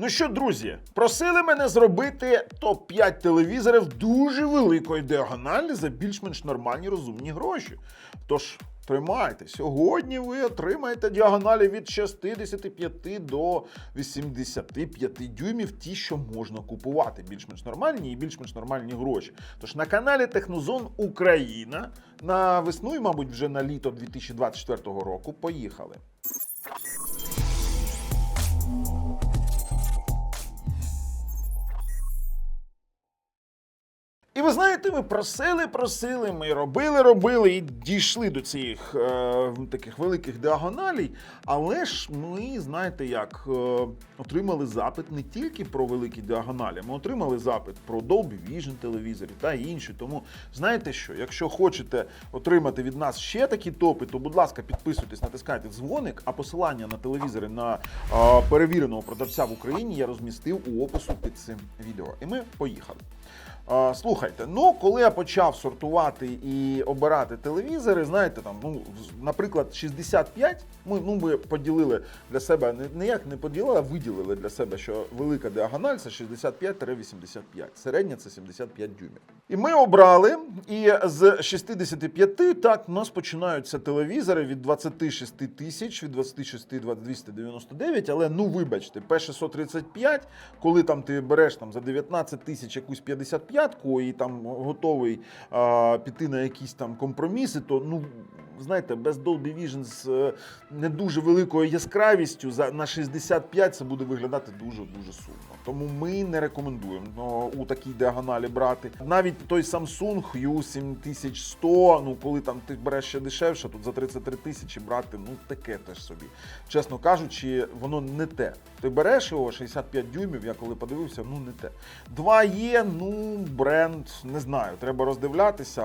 Ну що, друзі, просили мене зробити топ-5 телевізорів дуже великої діагоналі за більш-менш нормальні розумні гроші. Тож. Тримайте, сьогодні ви отримаєте діагоналі від 65 до 85 дюймів, ті, що можна купувати. Більш-менш нормальні і більш-менш нормальні гроші. Тож на каналі Технозон Україна на весну і, мабуть, вже на літо 2024 року поїхали. І ви знаєте, ми просили, просили, ми робили, робили і дійшли до цих е, таких великих діагоналей. Але ж ми, знаєте, як е, отримали запит не тільки про великі діагоналі, ми отримали запит про Dolby Vision телевізори та інші. Тому знаєте що, якщо хочете отримати від нас ще такі топи, то будь ласка, підписуйтесь, натискайте дзвоник, а посилання на телевізори на е, перевіреного продавця в Україні я розмістив у опису під цим відео. І ми поїхали. Слухайте, ну коли я почав сортувати і обирати телевізори, знаєте, там, ну, наприклад, 65, ми ну, ми поділили для себе, не, не як не поділили, а виділили для себе, що велика діагональ це 65-85, середня це 75 дюймів. І ми обрали, і з 65, так, у нас починаються телевізори від 26 тисяч, від 26 до 299, але ну вибачте, P635, коли там ти береш там за 19 тисяч якусь 55-ку і там готовий а, піти на якісь там компроміси, то ну. Знаєте, без Dolby Vision з е, не дуже великою яскравістю за на 65 це буде виглядати дуже дуже сумно. Тому ми не рекомендуємо ну, у такій діагоналі брати. Навіть той Samsung U7100, ну коли там ти береш ще дешевше, тут за 33 тисячі брати, ну таке теж собі. Чесно кажучи, воно не те. Ти береш його 65 дюймів, я коли подивився, ну не те. 2 є, ну бренд, не знаю, треба роздивлятися,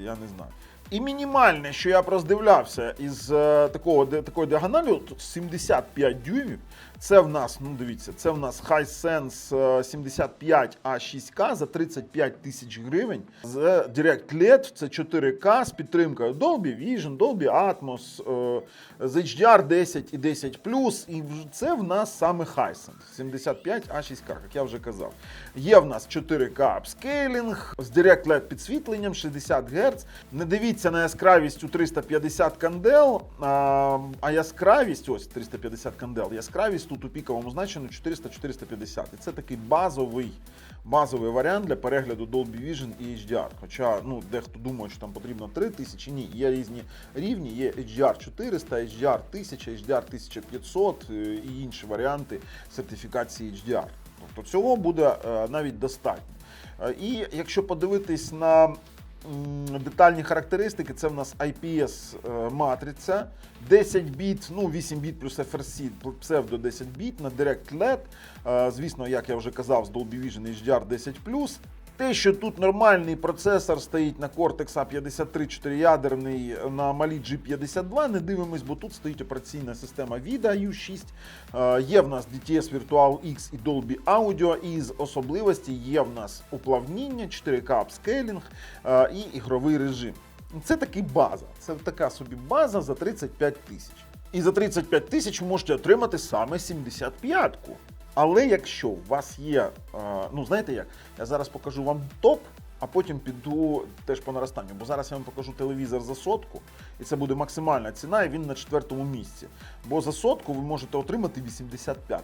я не знаю. І мінімальне, що я роздивлявся із е, такого такої діагоналі, тут 75 дюймів. Це в нас, ну дивіться, це в нас Hisense е, 75 a 6K за 35 тисяч гривень. З Direct LED це 4K з підтримкою Dolby Vision, Dolby Atmos, е, з HDR 10 і 10 І це в нас саме Hisense 75 a 6K, як я вже казав. Є в нас 4K апскейлінг з Direct LED підсвітленням 60 Гц. Не дивіться на яскравість у 350 кандел, а, яскравість, ось 350 кандел, яскравість тут у піковому значенні 400-450. І це такий базовий, базовий варіант для перегляду Dolby Vision і HDR. Хоча ну, дехто думає, що там потрібно 3000, ні, є різні рівні, є HDR 400, HDR 1000, HDR 1500 е, і інші варіанти сертифікації HDR. Тобто цього буде е, навіть достатньо. Е, І якщо подивитись на детальні характеристики, це в нас IPS е, матриця, 10 біт, ну 8 біт плюс FRC, псевдо 10 біт на Direct LED. Е, Звісно, як я вже казав, з Dolby Vision HDR 10 те, що тут нормальний процесор стоїть на Cortex A53 4-ядерний на малі G52, не дивимось, бо тут стоїть операційна система VIDA U6. Е, Є в нас DTS Virtual X і Dolby Audio, і з особливостей є в нас уплавніння, 4K апскейлінг е, і ігровий режим. Це таки база. Це така собі база за 35 тисяч. І за 35 тисяч можете отримати саме 75-ку. Але якщо у вас є, е, ну знаєте як, я зараз покажу вам топ, а потім піду теж по наростанню. Бо зараз я вам покажу телевізор за сотку, і це буде максимальна ціна, і він на четвертому місці. Бо за сотку ви можете отримати 85-ку.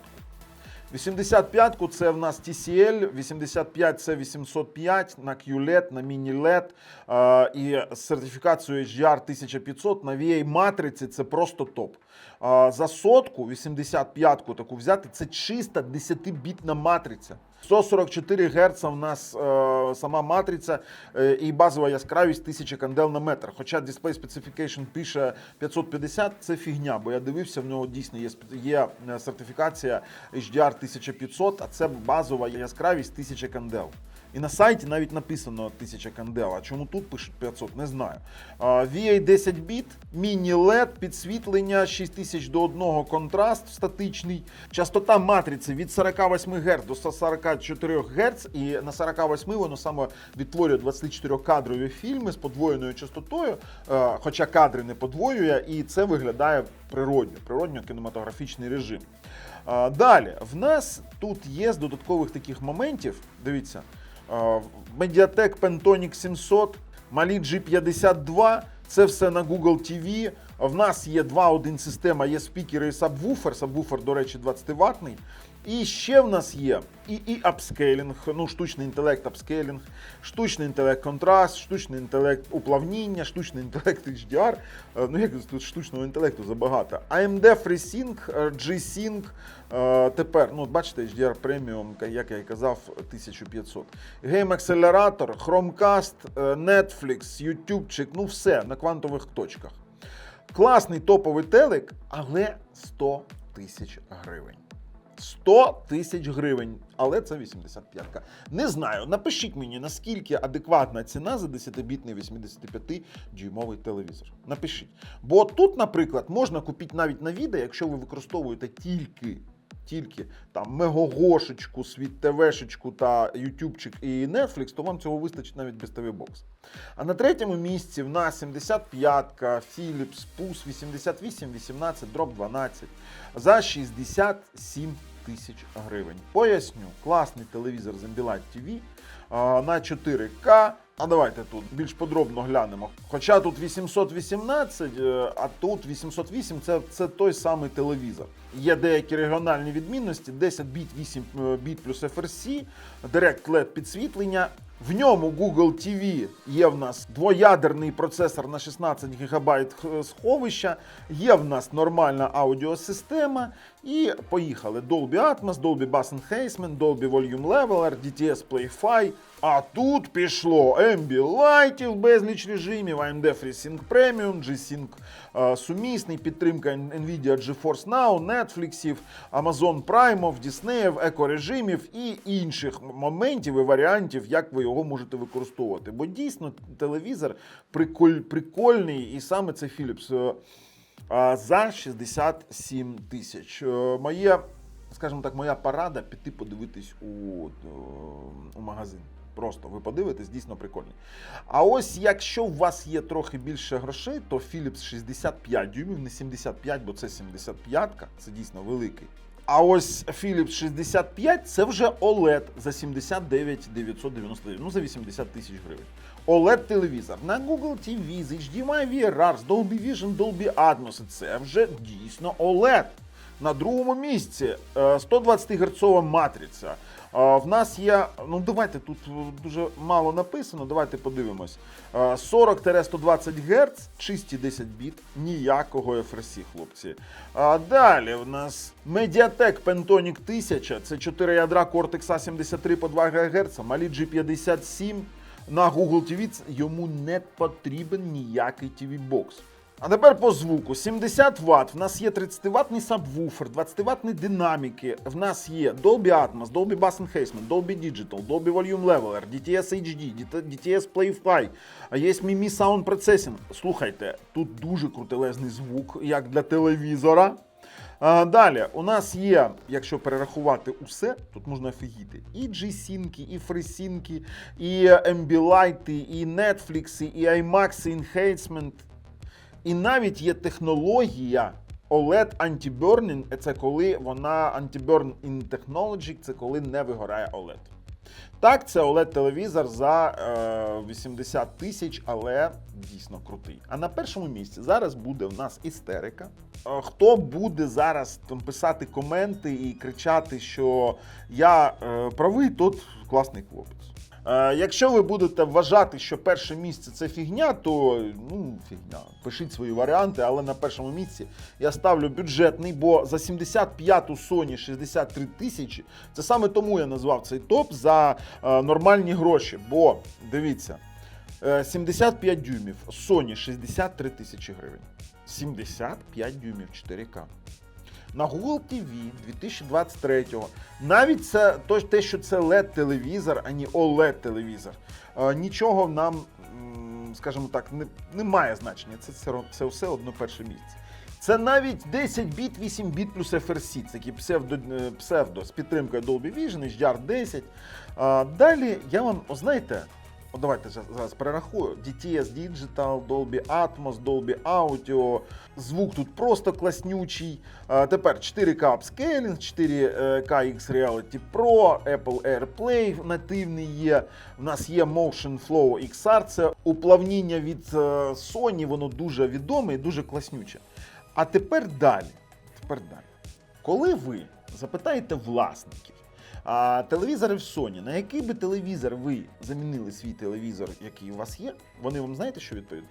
85-ку це в нас TCL, 85 це 805 на QLED, на Mini-LED і сертифікацію HDR 1500 на VA матриці це просто топ. За сотку 85-ку таку взяти це чиста 10-бітна матриця. 144 Гц у нас е, сама матриця е, і базова яскравість 1000 кандел на метр. Хоча Display Specification пише 550, це фігня, бо я дивився, в нього дійсно є, є е, сертифікація HDR 1500, а це базова яскравість 1000 кандел. І на сайті навіть написано 1000 кандел. А чому тут пишуть 500, не знаю. VA 10 біт, міні-LED, підсвітлення 6000 до 1 контраст статичний. Частота матриці від 48 Гц до 144 Гц. І на 48 воно саме відтворює 24-кадрові фільми з подвоєною частотою, хоча кадри не подвоює, і це виглядає природньо, природньо кінематографічний режим. Далі, в нас тут є з додаткових таких моментів. Дивіться, Mediatek Pentonic 700, Mali G52, це все на Google TV. В нас є 2.1 система, є спікери і сабвуфер. Сабвуфер, до речі, 20 ватний. І ще в нас є і, і апскейлінг, ну, штучний інтелект апскейлінг, штучний інтелект контраст, штучний інтелект уплавніння, штучний інтелект HDR. Е, Ну як тут штучного інтелекту забагато. AMD FreeSync, е, G-Sync, е, тепер, ну, бачите, HDR Premium, як я і казав, 1500. Game акселератор, Chromecast, Netflix, YouTubeчик, ну все на квантових точках. Класний топовий телек, але 100 тисяч гривень. 100 тисяч гривень, але це 85-ка. Не знаю. Напишіть мені, наскільки адекватна ціна за 10-бітний 85-дюймовий телевізор. Напишіть. Бо тут, наприклад, можна купити навіть на відео, якщо ви використовуєте тільки. Тільки там Мегогошечку, Світ ТВшечку та Ютубчик і Netflix, то вам цього вистачить навіть без ТВ-бокс. А на третьому місці в нас 75-ка, Philips Pulse 88, 18, Drop 12 за 67 тисяч гривень. Поясню, класний телевізор Ambilight TV на 4К. А давайте тут більш подробно глянемо. Хоча тут 818, е, а тут 808 це, це той самий телевізор. Є деякі регіональні відмінності: 10 біт, 8 біт плюс FRC, Direct LED підсвітлення. В ньому Google TV є в нас двоядерний процесор на 16 ГБ сховища, є в нас нормальна аудіосистема. І поїхали. Dolby Atmos, Dolby Bass Enhancement, Dolby Volume Leveler, DTS Play-Fi. А тут пішло Ambilight безліч режимів, AMD FreeSync Premium, G-Sync е, сумісний, підтримка Nvidia GeForce Now, Netflix, Amazon Prime, Disney, екорежимів і інших моментів і варіантів, як ви його можете використовувати. Бо дійсно телевізор приколь, прикольний, і саме це Philips. За 67 тисяч. Е, Моє, скажімо так, моя порада піти подивитись у, е, у магазин. Просто ви подивитесь, дійсно прикольний. А ось якщо у вас є трохи більше грошей, то Philips 65 дюймів, не 75, бо це 75-ка, це дійсно великий. А ось Philips 65 це вже OLED за 79 999, ну за 80 тисяч гривень. Oled телевізор на Google TV з HDMI VRR, з Dolby Vision, Dolby Atmos. Це вже дійсно OLED. На другому місці е, 120 Гц матриця. Е, В нас є, ну давайте тут дуже мало написано, давайте подивимось. Е, 40-120 Гц, чисті 10 біт, ніякого FRC, хлопці. А далі в нас Mediatek Pentonic 1000, це 4 ядра Cortex A73 по 2 ГГц, Mali G57. На Google TV йому не потрібен ніякий TV-бокс. А тепер по звуку. 70 Вт. В нас є 30-ваттний сабвуфер, 20-ваттні динаміки. В нас є Dolby Atmos, Dolby Bass Enhancement, Dolby Digital, Dolby Volume Leveler, DTS HD, DTS Play-Fi, а є Mimi Sound Processing. Слухайте, тут дуже крутелезний звук, як для телевізора. Далі, у нас є, якщо перерахувати усе, тут можна офігіти. І G-Sync, і FreeSync, і Ambilight, і Netflix, і IMAX, і Enhancement. І навіть є технологія OLED Anti-Burning, це коли вона Anti-Burn in Technology, це коли не вигорає OLED. Так, це OLED-телевізор за е, 80 тисяч, але дійсно крутий. А на першому місці зараз буде в нас істерика. Е, Хто буде зараз там писати коменти і кричати, що я е, правий, тот класний хлопець. Е, Якщо ви будете вважати, що перше місце це фігня, то ну фігня. Пишіть свої варіанти, але на першому місці я ставлю бюджетний, бо за 75-ту Sony 63 тисячі. Це саме тому я назвав цей топ за е, нормальні гроші. Бо дивіться, е, 75 дюймів, Sony 63 тисячі гривень. 75 дюймів 4К. На Google TV 2023-го. Навіть це то, те, що це LED-телевізор, а не OLED-телевізор. е, Нічого нам, скажімо так, не, не має значення. Це, це, це все одно перше місце. Це навіть 10 біт, 8 біт плюс FRC, це такі псевдо, е, псевдо з підтримкою Dolby Vision, HDR 10. А, далі я вам, знаєте, От давайте зараз, перерахую. DTS Digital, Dolby Atmos, Dolby Audio. Звук тут просто класнючий. Тепер 4K Upscaling, 4K X Reality Pro, Apple AirPlay нативний є. У нас є Motion Flow XR, це уплавніння від е, Sony, воно дуже відоме і дуже класнюче. А тепер далі. Тепер далі. Коли ви запитаєте власників, а телевізори в Sony, на який би телевізор ви замінили свій телевізор, який у вас є, вони вам знаєте, що відповід...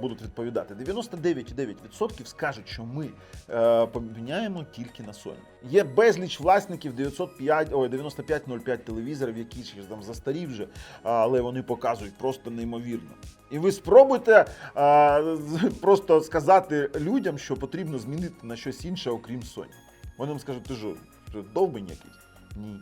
будуть відповідати? 99,9% скажуть, що ми е, поміняємо тільки на Sony. Є безліч власників 905, ой, 9505 телевізорів, які ще там застарі вже, але вони показують просто неймовірно. І ви спробуйте а, просто сказати людям, що потрібно змінити на щось інше, окрім Sony. Вони вам скажуть, ти що довбень якийсь? Ні.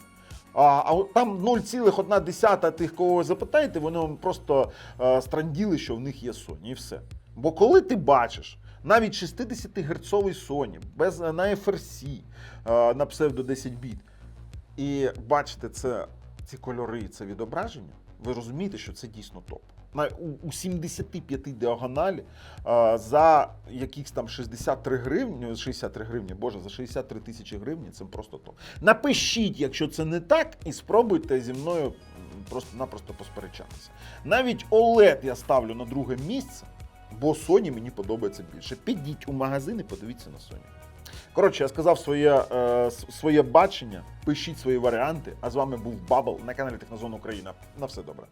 А, там 0,1 тих, кого ви запитаєте, вони вам просто а, странділи, що в них є Sony, і все. Бо коли ти бачиш навіть 60 герцовий Sony, без на FRC, а, на псевдо 10 біт, і бачите це, ці кольори, це відображення, ви розумієте, що це дійсно топ. У, у 75 діагоналі а, за якихось там 63 гривні, 63 гривні, боже, за 63 тисячі гривень це просто топ. Напишіть, якщо це не так, і спробуйте зі мною просто-напросто посперечатися. Навіть OLED я ставлю на друге місце, бо Sony мені подобається більше. Підіть у магазин і подивіться на Sony. Коротше, я сказав своє, е, своє бачення. Пишіть свої варіанти. А з вами був Бабл на каналі Технозон Україна. На все добре.